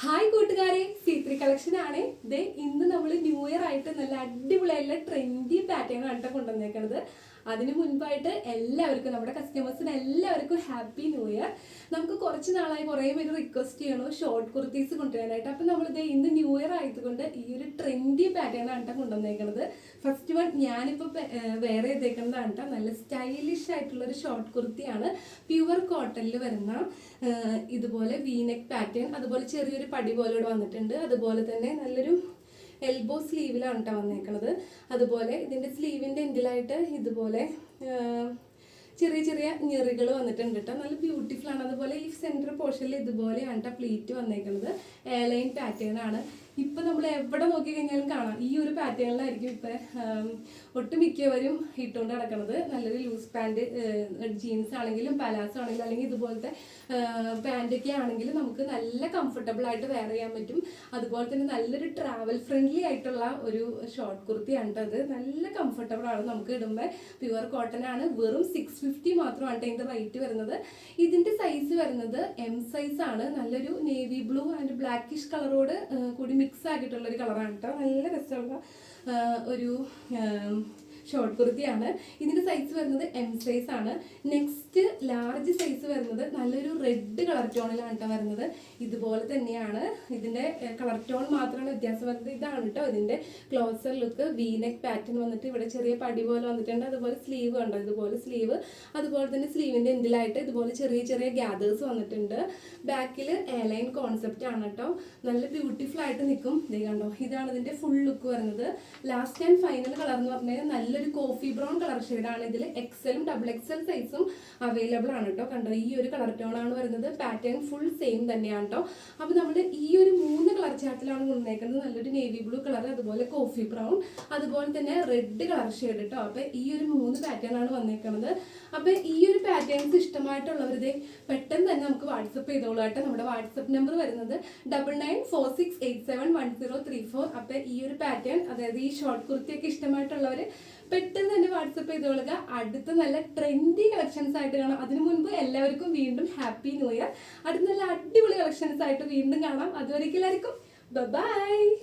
Hi കൂട്ടുകാരെ. സീത്രി collection ആണ്. ഇന്ന് നമ്മൾ ന്യൂ ഇയർ ആയിട്ട് നല്ല അടിപൊളിയായിട്ടുള്ള ട്രെൻഡി പാറ്റേൺ ആണ് കേട്ടോ കൊണ്ടുവന്നേക്കണത്. അതിന് മുൻപായിട്ട് എല്ലാവർക്കും നമ്മുടെ കസ്റ്റമേഴ്സിന് എല്ലാവർക്കും ഹാപ്പി ന്യൂ ഇയർ നമുക്ക് കുറച്ച് നാളായി കുറേ പേര് റിക്വസ്റ്റ് ചെയ്യണോ ഷോർട്ട് കുർത്തീസ് കൊണ്ടുവരാനായിട്ട്. അപ്പം നമ്മളിത് ഇന്ന് ന്യൂ ഇയർ ആയതുകൊണ്ട് ഈ ഒരു ട്രെൻഡി പാറ്റേൺ ആണ് കേട്ടോ കൊണ്ടുവന്നേക്കണത്. ഫസ്റ്റ് വൺ ഞാനിപ്പോൾ വേറെ ചെയ്തേക്കുന്നതാണ് കേട്ടോ നല്ല സ്റ്റൈലിഷ് ആയിട്ടുള്ള ഒരു ഷോർട്ട് കുർത്തിയാണ് പ്യുവർ കോട്ടണിൽ വരുന്ന ഇതുപോലെ വീനെക്ക് പാറ്റേൺ അതുപോലെ ചെറിയൊരു പടി പോലെ ഇവിടെ വന്നിട്ടുണ്ട്. അതുപോലെ തന്നെ നല്ലൊരു എൽബോ സ്ലീവിലാണ് കേട്ടോ വന്നേക്കണത്. അതുപോലെ ഇതിന്റെ സ്ലീവിന്റെ എൻഡിലായിട്ട് ഇതുപോലെ ചെറിയ ചെറിയ ഞെറികൾ വന്നിട്ടുണ്ട് കേട്ടോ നല്ല ബ്യൂട്ടിഫുൾ ആണ്. അതുപോലെ ഈ സെന്റർ പോർഷനിൽ ഇതുപോലെയാണ് കേട്ടോ പ്ലീറ്റ് വന്നേക്കുന്നത് എയർലൈൻ പാറ്റേൺ ആണ്. ഇപ്പം നമ്മൾ എവിടെ നോക്കി കഴിഞ്ഞാലും കാണാം. ഈ ഒരു പാറ്റേണിലായിരിക്കും ഇപ്പം ഒട്ടുമിക്കവരും ഇട്ടുകൊണ്ട് നടക്കുന്നത് നല്ലൊരു ലൂസ് പാന്റ് ജീൻസ് ആണെങ്കിലും പലാസോ ആണെങ്കിലും അല്ലെങ്കിൽ ഇതുപോലത്തെ പാന്റൊക്കെ ആണെങ്കിലും നമുക്ക് നല്ല കംഫർട്ടബിൾ ആയിട്ട് വെയർ ചെയ്യാൻ പറ്റും. അതുപോലെ തന്നെ നല്ലൊരു ട്രാവൽ ഫ്രണ്ട്ലി ആയിട്ടുള്ള ഒരു ഷോർട്ട് കുർത്തിയാണ് അത് നല്ല കംഫർട്ടബിൾ ആണ്. നമുക്ക് ഇടുമ്പോൾ പ്യുവർ കോട്ടൺ ആണ്. വെറും സിക്സ് ഫിഫ്റ്റി മാത്രമാണ് ട്ടോ ഇതിന്റെ റേറ്റ് വരുന്നത്. ഇതിന്റെ സൈസ് വരുന്നത് എം സൈസ് ആണ്. നല്ലൊരു നേവി ബ്ലൂ ആൻഡ് ബ്ലാക്കിഷ് കളറോട് കൂടി മിക്സ് ആക്കിയിട്ടുള്ള ഒരു കളറാണ് കേട്ടോ നല്ല രസമുള്ള ഒരു ഷോർട്ട് കുർത്തിയാണ് ഇതിന്റെ സൈസ് വരുന്നത് എം സൈസ് ആണ്. നെക്സ്റ്റ് ലാർജ് സൈസ് വരുന്നത് നല്ലൊരു റെഡ് കളർ ടോണിലാണ് കേട്ടോ വരുന്നത്. ഇതുപോലെ തന്നെയാണ്. ഇതിന്റെ കളർ ടോൺ മാത്രമാണ് വ്യത്യാസം വരുന്നത്. ഇതാണ് കേട്ടോ ഇതിന്റെ closer look V neck pattern വന്നിട്ട് ഇവിടെ ചെറിയ പടി പോലെ വന്നിട്ടുണ്ട്. അതുപോലെ സ്ലീവ് ഉണ്ടോ ഇതുപോലെ സ്ലീവ് അതുപോലെ തന്നെ സ്ലീവിന്റെ എൻഡിലായിട്ട് ഇതുപോലെ ചെറിയ ചെറിയ ഗ്യാദേഴ്സ് വന്നിട്ടുണ്ട്. ബാക്കിൽ എയർലൈൻ കോൺസെപ്റ്റ് ആണ് കേട്ടോ നല്ല ബ്യൂട്ടിഫുൾ ആയിട്ട് നിൽക്കും ഇത് കണ്ടോ? ഇതാണ് ഇതിന്റെ ഫുൾ ലുക്ക് വരുന്നത്. ലാസ്റ്റ് ആൻഡ് ഫൈനൽ കളർ എന്ന് പറഞ്ഞാൽ നല്ലൊരു കോഫി ബ്രൗൺ കളർ ഷെയ്ഡാണ് ഇതിൽ എക്സലും ഡബിൾ എക്സൽ സൈസും അവൈലബിൾ ആണ് കേട്ടോ കണ്ടോ ഈ ഒരു കളർ ടോൺ ആണ് വരുന്നത്. പാറ്റേൺ ഫുൾ സെയിം തന്നെയാണ് കേട്ടോ അപ്പോൾ നമ്മൾ ഈ ഒരു മൂന്ന് കളർ ചാർട്ടിലാണ് കൊണ്ടുവന്നേക്കുന്നത്. നല്ലൊരു നേവി ബ്ലൂ കളർ അതുപോലെ കോഫി ബ്രൗൺ അതുപോലെ തന്നെ റെഡ് കളർ ഷെയ്ഡ് കേട്ടോ അപ്പോൾ ഈ ഒരു മൂന്ന് പാറ്റേൺ ആണ് വന്നേക്കുന്നത് അപ്പോൾ ഈ ഒരു പാറ്റേൺസ് ഇഷ്ടമായിട്ടുള്ളവരുടെ പെട്ടെന്ന് തന്നെ നമുക്ക് വാട്സപ്പ് ചെയ്തോളൂ കേട്ടോ. നമ്മുടെ വാട്സപ്പ് നമ്പർ വരുന്നത് double nine four six eight seven one zero three four അപ്പോൾ ഈ ഒരു പാറ്റേൺ അതായത് ഈ ഷോർട്ട് കുർത്തിയൊക്കെ ഇഷ്ടമായിട്ടുള്ളവർ പെട്ടെന്ന് തന്നെ വാട്സപ്പ് ചെയ്തോളുക അടുത്ത നല്ല ട്രെൻഡി കളക്ഷൻസ് ആയിട്ട് കാണാം. അതിനു മുൻപ് എല്ലാവർക്കും വീണ്ടും ഹാപ്പി ന്യൂ ഇയർ അടുത്ത നല്ല അടിപൊളി കളക്ഷൻസ് ആയിട്ട് വീണ്ടും കാണാം. അതുവരേക്കും എല്ലാവർക്കും. ബൈ